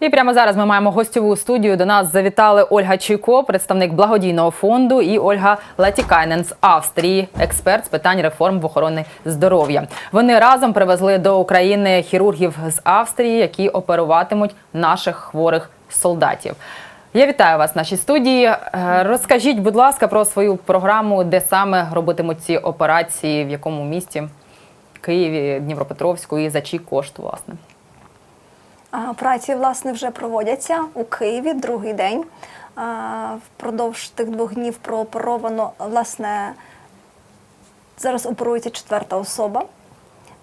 І прямо зараз ми маємо гостьову студію. До нас завітали Ольга Чуйко, представник благодійного фонду, і Ольга Латікайнен з Австрії, експерт з питань реформ в охорони здоров'я. Вони разом привезли до України хірургів з Австрії, які оперуватимуть наших хворих солдатів. Я вітаю вас в нашій студії. Е, Розкажіть, будь ласка, про свою програму, де саме робитимуть ці операції, в якому місті Києві, Дніпропетровську і за чий кошт, власне. А, Операції, власне, вже проводяться у Києві другий день. Впродовж тих двох днів прооперовано, власне, зараз оперується четверта особа.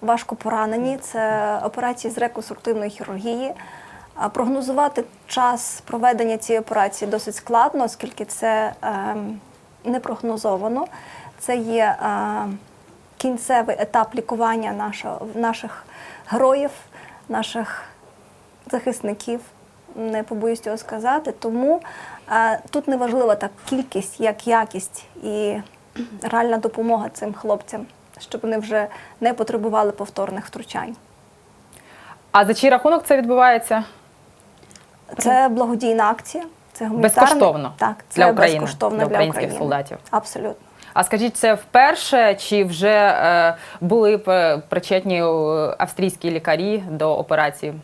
Важко поранені. Це операції з реконструктивної хірургії. Прогнозувати час проведення цієї операції досить складно, оскільки це ем, не прогнозовано. Це є е, кінцевий етап лікування наших героїв, наших захисників, не побоюсь цього сказати. Тому е, тут не важлива так кількість, як якість і реальна допомога цим хлопцям, щоб вони вже не потребували повторних втручань. А за чий рахунок це відбувається? Це благодійна акція. Це. Безкоштовно Так, це для України, безкоштовно для для, України. солдатів. Абсолютно. А скажіть, це вперше чи вже е, були б причетні е, австрійські лікарі до операції?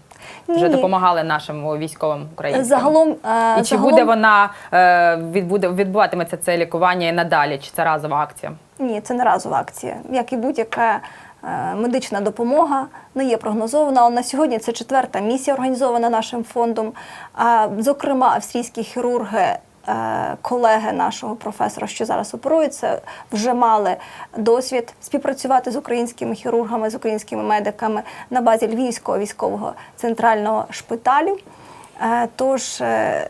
Вже Ні. допомагали нашим військовим українцям? Загалом, е, І чи загалом буде вона е, відбуде відбуватиметься це лікування і надалі? Чи це разова акція? Ні, це не разова акція. Як і будь-яка е, медична допомога не є прогнозована. Але на сьогодні це четверта місія, організована нашим фондом. А, Зокрема, австрійські хірурги. Е, Колеги нашого професора, що зараз оперується, вже мали досвід співпрацювати з українськими хірургами, з українськими медиками на базі Львівського військового центрального шпиталю. Е, Тож е,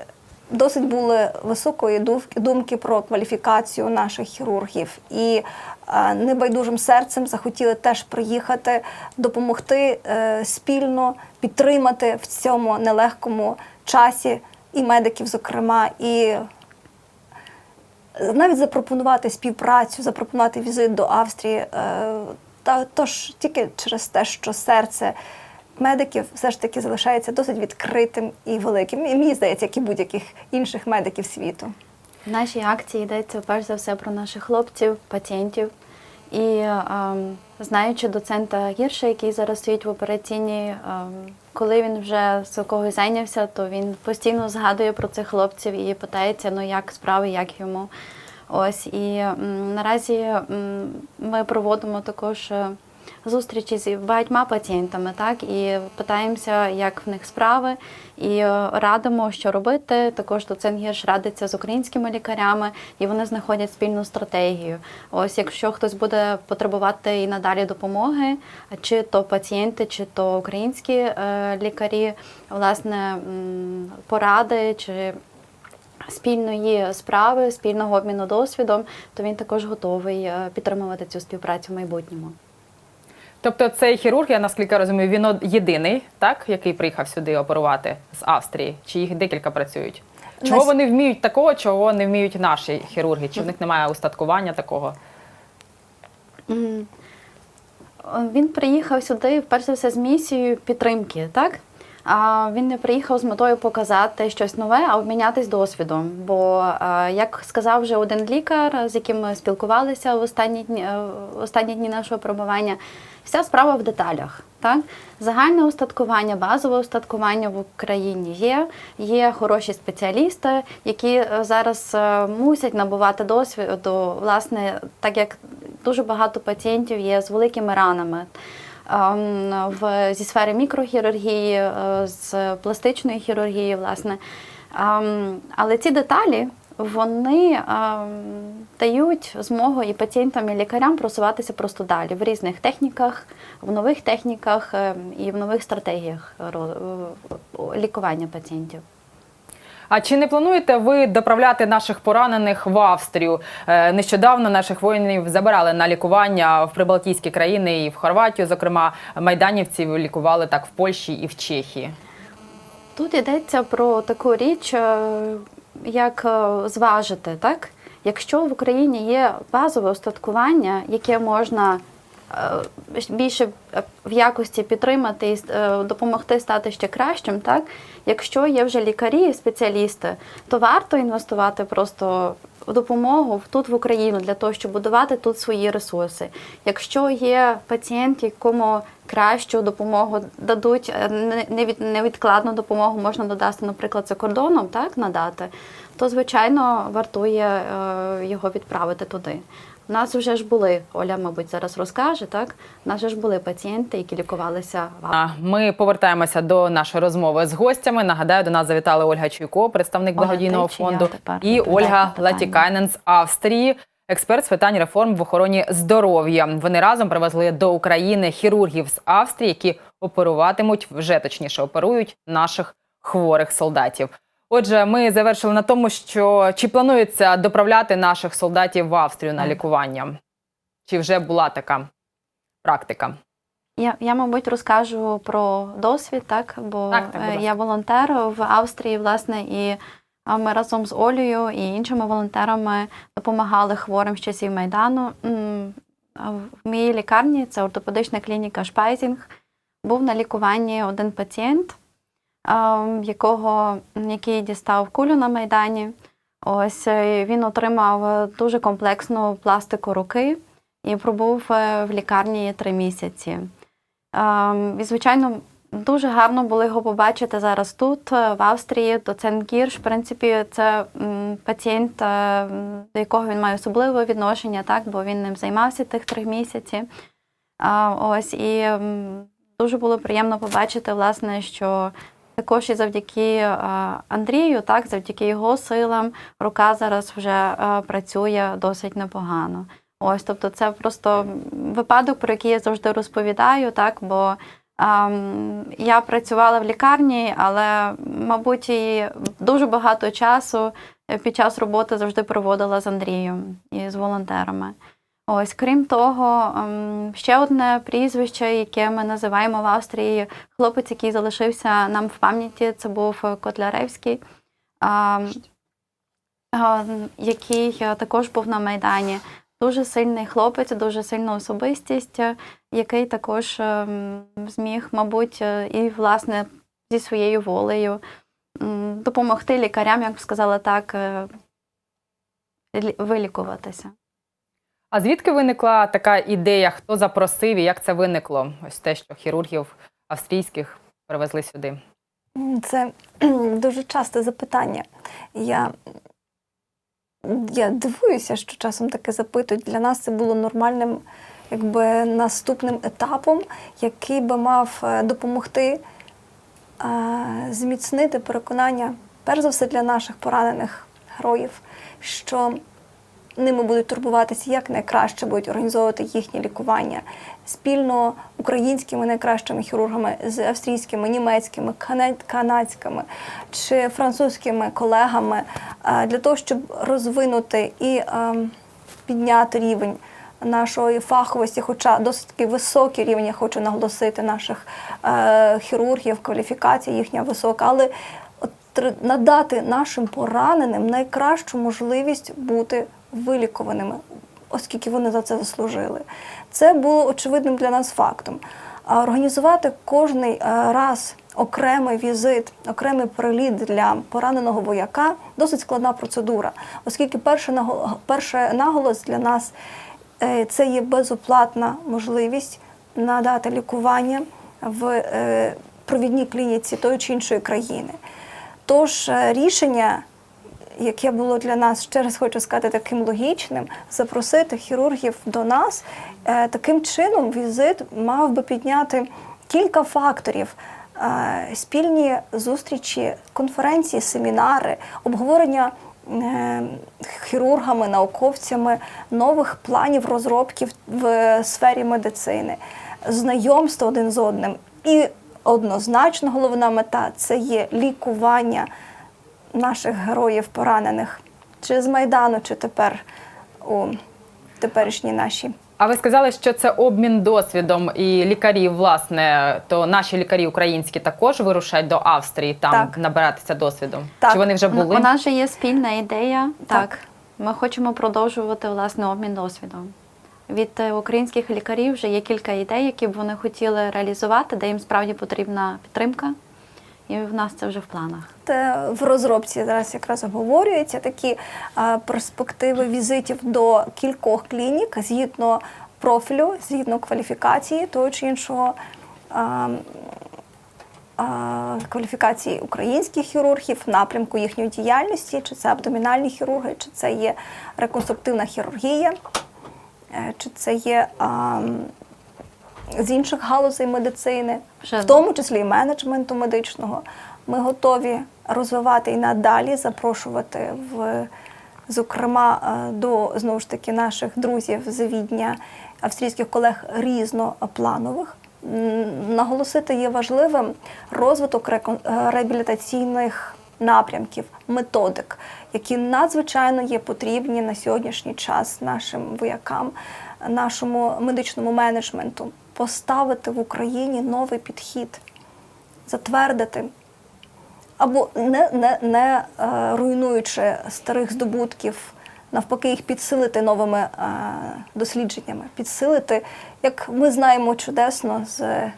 досить були високої думки про кваліфікацію наших хірургів і небайдужим серцем захотіли теж приїхати, допомогти спільно підтримати в цьому нелегкому часі і медиків, зокрема, і навіть запропонувати співпрацю, запропонувати візит до Австрії. е, Та тож тільки через те, що серце медиків все ж таки залишається досить відкритим і великим. І мені здається, як і будь-яких інших медиків світу. В нашій акції йдеться перш за все про наших хлопців, пацієнтів. І ем, знаючи доцента Гірша, який зараз стоїть в операційній, ем, коли він вже з когось зайнявся, то він постійно згадує про цих хлопців і питається, ну як справи, як йому. Ось і м, наразі м, ми проводимо також. Зустрічі з багатьма пацієнтами, так і питаємося, як в них справи, і е, радимо, що робити. Також доцент Гірш радиться з українськими лікарями, і вони знаходять спільну стратегію. Ось якщо хтось буде потребувати і надалі допомоги, чи то пацієнти, чи то українські е, лікарі, власне поради чи спільної справи, спільного обміну досвідом, то він також готовий е, підтримувати цю співпрацю в майбутньому. Тобто цей хірург, я наскільки розумію, він єдиний, так, який приїхав сюди оперувати з Австрії? Чи їх декілька працюють? Чого Нас- вони вміють такого, чого не вміють наші хірурги? Чи в них немає устаткування такого? Він приїхав сюди, перш за все, з місією підтримки, так? А він не приїхав з метою показати щось нове, а обмінятись досвідом. Бо, як сказав вже один лікар, з яким ми спілкувалися в останні дні, е, останні дні нашого перебування, вся справа в деталях. Так? Загальне устаткування, базове устаткування в Україні є. Є хороші спеціалісти, які е, зараз е, мусять набувати досвіду, власне, так як дуже багато пацієнтів є з великими ранами. Ем, В, зі сфери мікрохірургії, е, з пластичної хірургії, власне. Ем, Але ці деталі вони ем, дають змогу і пацієнтам, і лікарям просуватися просто далі в різних техніках, в нових техніках і в нових стратегіях ро- е, лікування пацієнтів. А чи не плануєте ви доправляти наших поранених в Австрію? Е, Нещодавно наших воїнів забирали на лікування в прибалтійські країни і в Хорватію. Зокрема, майданівців лікували так в Польщі і в Чехії. Тут йдеться про таку річ, е, як е, зважити, так? Якщо в Україні є базове устаткування, яке можна більше е, в якості підтримати і е, допомогти стати ще кращим, так якщо є вже лікарі спеціалісти, то варто інвестувати просто в допомогу тут в Україну для того, щоб будувати тут свої ресурси. Якщо є пацієнт, якому кращу допомогу дадуть е, не- невід- невідкладну допомогу, можна додати, наприклад, за кордоном, так надати, то звичайно вартує е, його відправити туди. У нас вже ж були, Оля, мабуть, зараз розкаже, так? У нас вже ж були пацієнти, які лікувалися А Ми повертаємося до нашої розмови з гостями. Нагадаю, до нас завітали Ольга Чуйко, представник Оля, благодійного ти фонду, і Ольга? Латікайнен з Австрії, експерт з питань реформ в охороні здоров'я. Вони разом привезли до України хірургів з Австрії, які оперуватимуть вже точніше оперують наших хворих солдатів. Отже, ми завершили на тому, що чи планується доправляти наших солдатів в Австрію на лікування? Чи вже була така практика? Я, я, мабуть, розкажу про досвід, так? Бо Так, так, е, я волонтер в Австрії, власне, і ми разом з Олею і іншими волонтерами допомагали хворим з часів Майдану. В моїй лікарні, це ортопедична клініка Шпайзінг, був на лікуванні один пацієнт, якого, який дістав кулю на Майдані. Ось е, він отримав е, дуже комплексну пластику руки і пробув е, в лікарні три місяці. І, звичайно, дуже гарно було його побачити зараз тут, в Австрії. Доцент Гірш, в принципі, це пацієнт, до якого він має особливе відношення, так, бо він ним займався тих три місяці. Ось і дуже було приємно побачити, власне, що також і завдяки е, Андрію, так, завдяки його силам, рука зараз вже е, працює досить непогано. Ось, тобто, це просто випадок, про який я завжди розповідаю, так, бо ем, я працювала в лікарні, але, мабуть, і дуже багато часу е, під час роботи завжди проводила з Андрієм і з волонтерами. Ось, крім того, ем, ще одне прізвище, яке ми називаємо в Австрії, хлопець, який залишився нам в пам'яті, це був е, Котляревський, ем, е, який е, також був на Майдані. Дуже сильний хлопець, дуже сильна особистість, е, який також ем, зміг, мабуть, і власне зі своєю волею допомогти лікарям, як б сказала так, вилікуватися. А звідки виникла така ідея? Хто запросив і як це виникло? Ось те, що хірургів австрійських привезли сюди. Це дуже часте запитання. Я, я дивуюся, що часом таке запитують. Для нас це було нормальним якби, наступним етапом, який би мав е, допомогти е, зміцнити переконання, перш за все, для наших поранених героїв, що ними будуть турбуватися як найкраще будуть організовувати їхнє лікування спільно українськими найкращими хірургами з австрійськими, німецькими, канадськими чи французькими колегами е, для того, щоб розвинути і е, підняти рівень. Нашої фаховості, хоча досить такий високий рівень, я хочу наголосити наших е, хірургів, кваліфікація їхня висока, але надати нашим пораненим найкращу можливість бути вилікуваними, оскільки вони за це заслужили. Це було очевидним для нас фактом. А організувати кожний е, раз окремий візит, окремий приліт для пораненого вояка досить складна процедура, оскільки перший наголос для нас е, це є безоплатна можливість надати лікування в е, провідній клініці тої чи іншої країни. Тож рішення, яке було для нас, ще раз хочу сказати, таким логічним, запросити хірургів до нас, е, таким чином візит мав би підняти кілька факторів. Е, Спільні зустрічі, конференції, семінари, обговорення е, хірургами, науковцями нових планів розробків в сфері медицини, знайомство один з одним. І однозначно головна мета це є лікування наших героїв поранених чи з Майдану, чи тепер у теперішній нашій. А ви сказали, що це обмін досвідом і лікарів, власне, то наші лікарі українські також вирушають до Австрії там Так. набиратися досвіду. Так. Чи вони вже були? У нас же є спільна ідея. Так. Так. Ми хочемо продовжувати власне обмін досвідом. від е, українських лікарів вже є кілька ідей, які б вони хотіли реалізувати, де їм справді потрібна підтримка. І в нас це вже в планах. Те в розробці зараз якраз обговорюються такі а, перспективи візитів до кількох клінік згідно профілю, згідно кваліфікації того чи іншого. А, а, кваліфікації українських хірургів, напрямку їхньої діяльності, чи це абдомінальні хірурги, чи це є реконструктивна хірургія, е, чи це є а, з інших галузей медицини, Вже в тому числі і менеджменту медичного. Ми готові розвивати і надалі запрошувати в, зокрема, е, до знову ж таки наших друзів з Відня, австрійських колег різнопланових. Наголосити є важливим розвиток е, реабілітаційних напрямків, методик, які надзвичайно є потрібні на сьогоднішній час нашим воякам, нашому медичному менеджменту. Поставити в Україні новий підхід, затвердити або не, не, не е, руйнуючи старих здобутків, навпаки, їх підсилити новими е, дослідженнями, підсилити, як ми знаємо чудесно з е,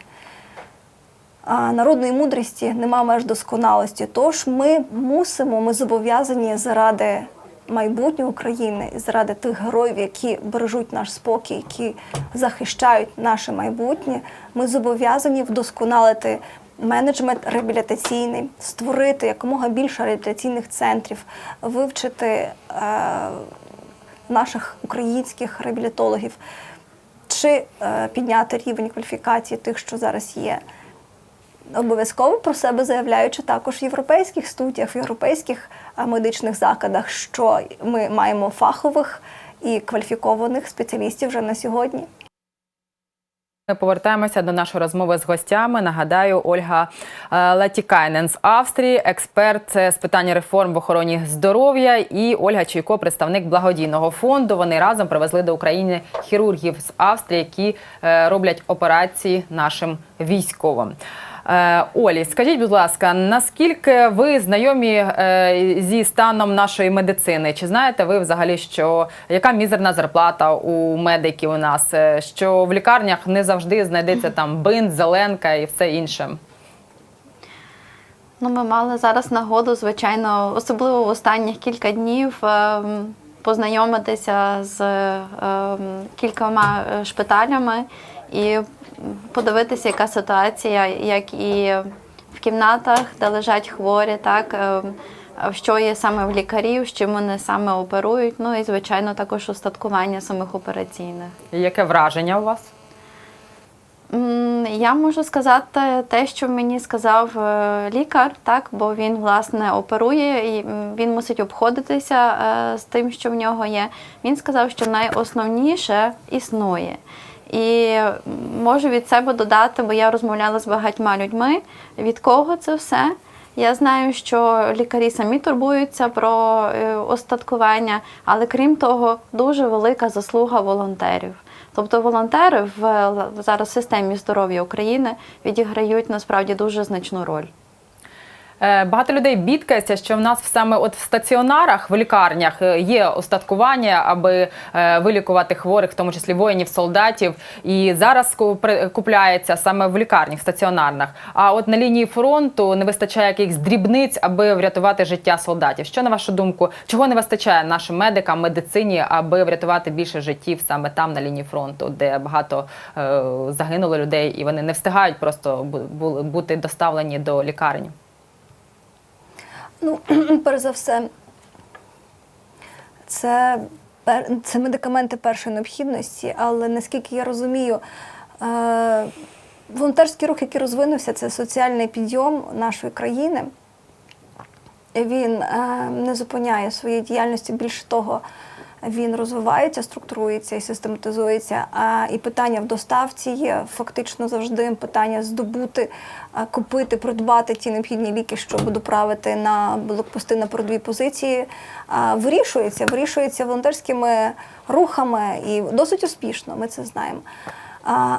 народної мудрості, нема меж досконалості. Тож ми мусимо, ми зобов'язані заради майбутнього України і заради тих героїв, які бережуть наш спокій, які захищають наше майбутнє. Ми зобов'язані вдосконалити менеджмент реабілітаційний, створити якомога більше реабілітаційних центрів, вивчити е, наших українських реабілітологів, чи е, підняти рівень кваліфікації тих, що зараз є. Обов'язково про себе заявляючи також в європейських студіях, в європейських медичних закладах, що ми маємо фахових і кваліфікованих спеціалістів вже на сьогодні. Ми повертаємося до нашої розмови з гостями. Нагадаю, Ольга е, Латікайнен з Австрії, експерт з питань реформ в охороні здоров'я, і Ольга Чуйко, представник благодійного фонду. Вони разом привезли до України хірургів з Австрії, які е, роблять операції нашим військовим. Е, Олі, скажіть, будь ласка, наскільки ви знайомі е, зі станом нашої медицини? Чи знаєте ви взагалі, що яка мізерна зарплата у медиків у нас? Е, Що в лікарнях не завжди знайдеться там бинт, зеленка і все інше? Ну, ми мали зараз нагоду, звичайно, особливо в останніх кілька днів ем, познайомитися з ем, кількома е, шпиталями і подивитися, яка ситуація, як і в кімнатах, де лежать хворі, так. ем, Що є саме в лікарів, з чим вони саме оперують, ну і звичайно також устаткування самих операційних. І Яке враження у вас? Я можу сказати те, що мені сказав е, лікар, так, бо він власне оперує і він мусить обходитися е, з тим, що в нього є. Він сказав, що найосновніше існує. І можу від себе додати, бо я розмовляла з багатьма людьми, від кого це все. Я знаю, що лікарі самі турбуються про е, остаткування, але крім того, дуже велика заслуга волонтерів. Тобто волонтери в зараз в системі здоров'я України відіграють насправді дуже значну роль. Е, Багато людей бідкається, що в нас саме от в стаціонарах, в лікарнях е, є остаткування, аби е, вилікувати хворих, в тому числі воїнів, солдатів. І зараз ку- купляється саме в лікарнях, в стаціонарних. А от на лінії фронту не вистачає якихось дрібниць, аби врятувати життя солдатів. Що на вашу думку, чого не вистачає нашим медикам, медицині, аби врятувати більше життів саме там на лінії фронту, де багато загинуло людей, і вони не встигають просто бу- бу- бути доставлені до лікарні. Ну, перш за все, це, це медикаменти першої необхідності, але наскільки я розумію, е, волонтерський рух, який розвинувся, це соціальний підйом нашої країни. Він е, не зупиняє своєї діяльності, більше того, він розвивається, структурується і систематизується. А і питання в доставці є фактично завжди питання здобути, купити, придбати ті необхідні ліки, щоб доправити на блокпости на передові позиції. Вирішується, вирішується волонтерськими рухами і досить успішно. Ми це знаємо.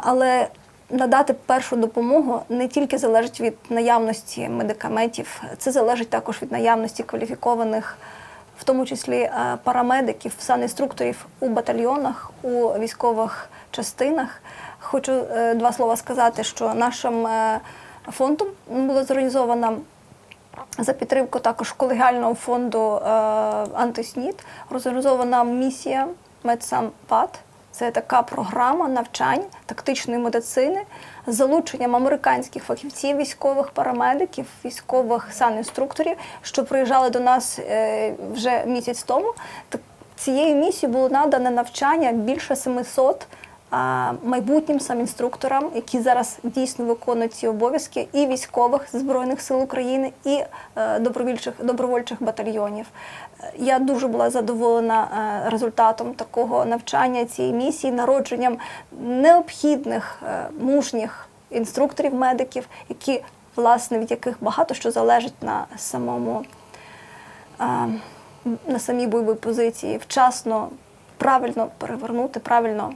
Але надати першу допомогу не тільки залежить від наявності медикаментів, це залежить також від наявності кваліфікованих в тому числі е, парамедиків, санінструкторів у батальйонах, у військових частинах. Хочу е, два слова сказати, що нашим е, фондом була зорганізована за підтримку також колегіального фонду Антиснід розорганізована місія Медсампад. Це така програма навчань тактичної медицини залученням американських фахівців, військових парамедиків, військових санінструкторів, що приїжджали до нас е, вже місяць тому. Цією місією було надане навчання більше 700 майбутнім самінструкторам, які зараз дійсно виконують ці обов'язки, і військових збройних сил України, і е, добровольчих добровольчих батальйонів. Я дуже була задоволена е, результатом такого навчання цієї місії, народженням необхідних е, мужніх інструкторів, медиків, які власне від яких багато що залежить на самому на самій бойовій позиції, вчасно, правильно перевернути, правильно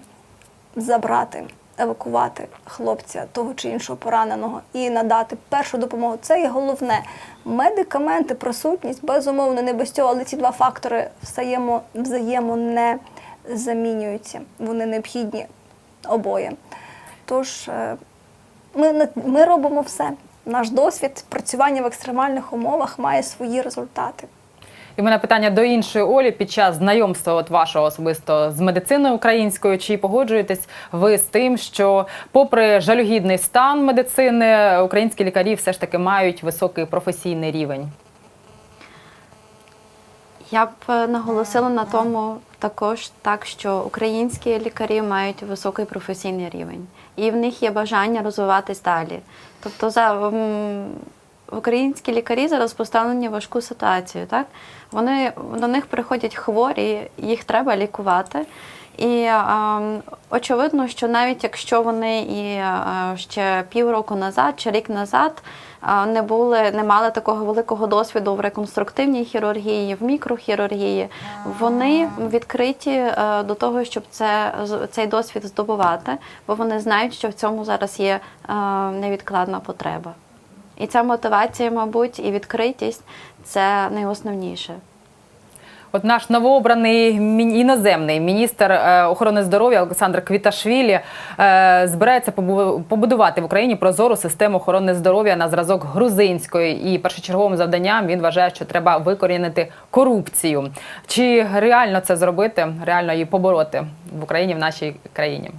забрати, евакувати хлопця того чи іншого пораненого і надати першу допомогу. Це є головне. Медикаменти, присутність, безумовно, не без цього, але ці два фактори взаємо, взаємо не замінюються. Вони необхідні обоє. Тож е, ми, ми робимо все. Наш досвід працювання в екстремальних умовах має свої результати. І в мене питання до іншої Олі під час знайомства от вашого особисто з медициною українською. Чи погоджуєтесь ви з тим, що, попри жалюгідний стан медицини, українські лікарі все ж таки мають високий професійний рівень? Я б е, наголосила на тому також так, що українські лікарі мають високий професійний рівень, і в них є бажання розвиватись далі. Тобто, за українські лікарі зараз поставлені в важку ситуацію. Так вони до них приходять хворі, їх треба лікувати. І ем, очевидно, що навіть якщо вони і е, ще півроку назад чи рік назад е, не були, не мали такого великого досвіду в реконструктивній хірургії, в мікрохірургії, вони відкриті е, до того, щоб це цей досвід здобувати, бо вони знають, що в цьому зараз є е, невідкладна потреба. І ця мотивація, мабуть, і відкритість це найосновніше. От наш новообраний іноземний міністр е, охорони здоров'я Олександр Квіташвілі е, збирається побу- побудувати в Україні прозору систему охорони здоров'я на зразок грузинської. І першочерговим завданням він вважає, що треба викорінити корупцію. Чи реально це зробити, реально її побороти в Україні, в нашій країні?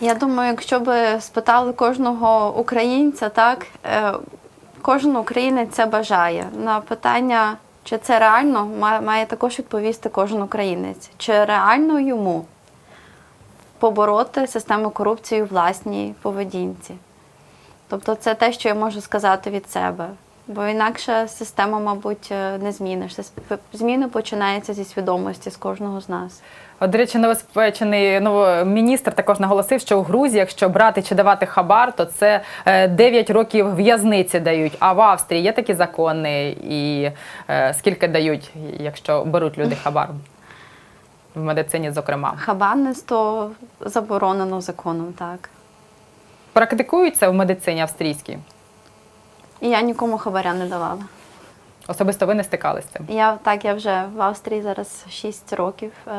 Я думаю, якщо би спитали кожного українця, так е, кожен українець це бажає. На питання, чи це реально, має, також відповісти кожен українець. Чи реально йому побороти систему корупції у власній поведінці? Тобто це те, що я можу сказати від себе. Бо інакше система, мабуть, е, не зміниш. Зміни починаються зі свідомості з кожного з нас. От, до речі, новоспечений ново- міністр також наголосив, що у Грузії, якщо брати чи давати хабар, то це е, 9 років в'язниці дають. А в Австрії є такі закони, і е, скільки дають, якщо беруть люди хабар в медицині, зокрема. Хабарництво заборонено законом, так. Практикуються в медицині австрійській? Я нікому хабаря не давала. Особисто ви не стикалися? Я так, я вже в Австрії зараз 6 років, е,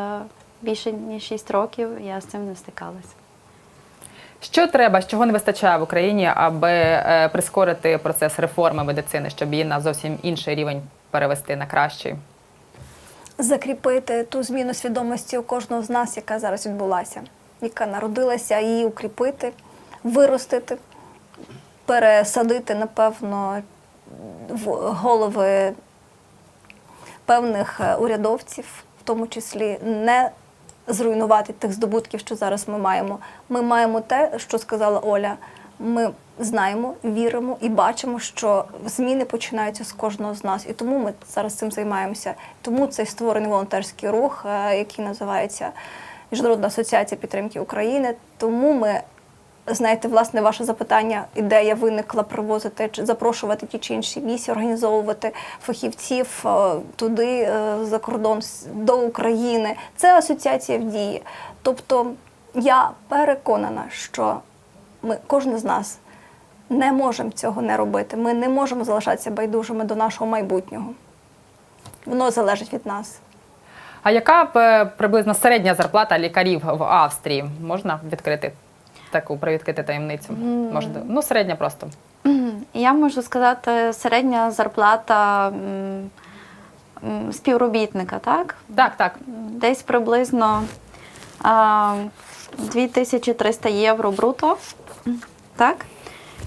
більше ніж 6 років, я з цим не стикалася. Що треба, чого не вистачає в Україні, аби е, прискорити процес реформи медицини, щоб її на зовсім інший рівень перевести на кращий? закріпити ту зміну свідомості у кожного з нас, яка зараз відбулася, яка народилася, її укріпити, виростити, пересадити, напевно, в голови певних е, урядовців, в тому числі не зруйнувати тих здобутків, що зараз ми маємо. Ми маємо те, що сказала Оля. Ми знаємо, віримо і бачимо, що зміни починаються з кожного з нас. І тому ми зараз цим займаємося. Тому цей створений волонтерський рух, е, який називається Міжнародна асоціація підтримки України. Тому ми знаєте, власне, ваше запитання, ідея виникла привозити запрошувати ті чи інші місії, організовувати фахівців е, туди, е, за кордон до України. Це асоціація в дії. Тобто я переконана, що ми, кожен з нас не можемо цього не робити. Ми не можемо залишатися байдужими до нашого майбутнього. воно залежить від нас. А яка е, приблизно середня зарплата лікарів в Австрії? Можна відкрити таку привідкрити таємницю? Може, ну середня просто. Я можу сказати, середня зарплата співробітника, так? Так, так. Десь приблизно 2300 євро бруто. Так?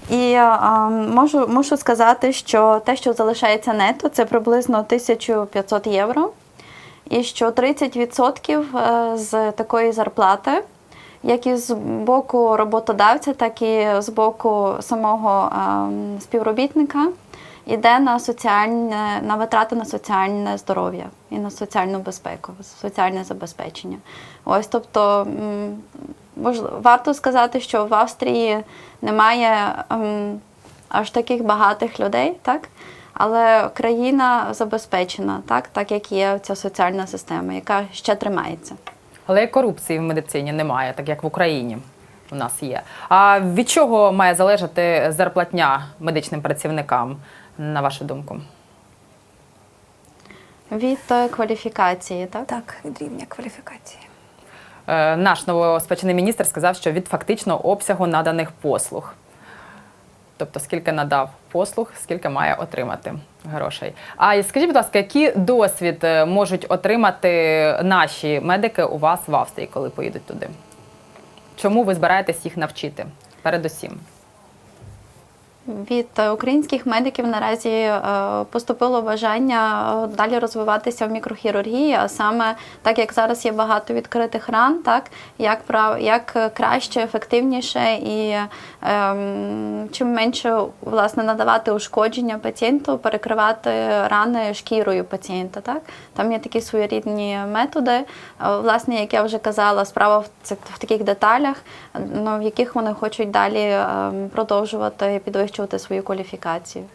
І а, можу, можу сказати, що те, що залишається нето, це приблизно 1500 євро. І що 30% е, з такої зарплати, як і з боку роботодавця, так і з боку самого ем, співробітника, йде на соціальне на витрати на соціальне здоров'я і на соціальну безпеку, соціальне забезпечення. Ось тобто варто сказати, що в Австрії немає ем, аж таких багатих людей, так? Але країна забезпечена, так, так як є ця соціальна система, яка ще тримається. Але корупції в медицині немає, так як в Україні у нас є. А від чого має залежати зарплатня медичним працівникам, на вашу думку? Від е, кваліфікації, так? Так, від рівня кваліфікації. Е, Наш новоспечений міністр сказав, що від фактичного обсягу наданих послуг. Тобто, скільки надав послуг, скільки має отримати грошей. А і скажіть, будь ласка, який досвід е, можуть отримати наші медики у вас в Австрії, коли поїдуть туди? Чому ви збираєтесь їх навчити? Передусім. Від е, українських медиків наразі е, поступило бажання е, далі розвиватися в мікрохірургії, а саме так як зараз є багато відкритих ран, так як прав як краще, ефективніше і ем, чим менше власне надавати ушкодження пацієнту, перекривати рани шкірою пацієнта. Так там є такі своєрідні методи. Власне, як я вже казала, справа в це в таких деталях, ну, в яких вони хочуть далі ем, продовжувати підвищувати свою кваліфікацію.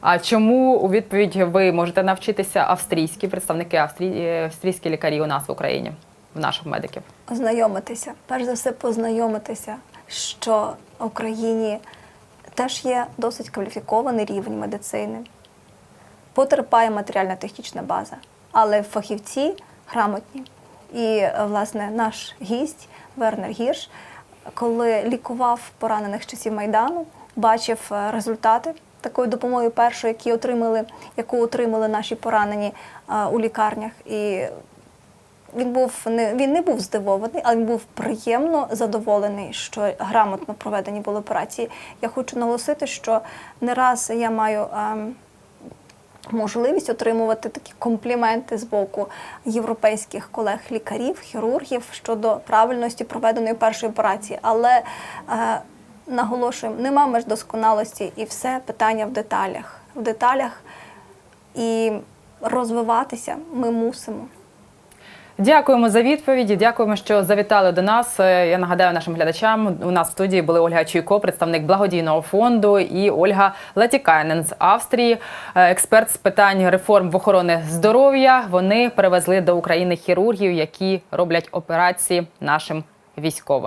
А чому у відповідь ви можете навчитися австрійські представники австрій, е, австрійські лікарі у нас в Україні, в наших медиків? Ознайомитися, перш за все, познайомитися, що в Україні теж є досить кваліфікований рівень медицини. Потерпає матеріально-технічна база, але фахівці грамотні. І, е, власне, наш гість Вернер Гірш, коли лікував поранених з часів Майдану, бачив е, результати такої допомоги першої, які отримали, яку отримали наші поранені е, у лікарнях. І він був не він не був здивований, але він був приємно задоволений, що грамотно проведені були операції. Я хочу наголосити, що не раз я маю ем, можливість отримувати такі компліменти з боку європейських колег-лікарів, хірургів щодо правильності проведеної першої операції. Але е, наголошуємо, нема меж досконалості, і все питання в деталях. В деталях і розвиватися ми мусимо. Дякуємо за відповіді. Дякуємо, що завітали до нас. Е, Я нагадаю нашим глядачам. У нас в студії були Ольга Чуйко, представник благодійного фонду, і Ольга Латікайнен з Австрії, е, експерт з питань реформ в охорони здоров'я. Вони привезли до України хірургів, які роблять операції нашим військовим.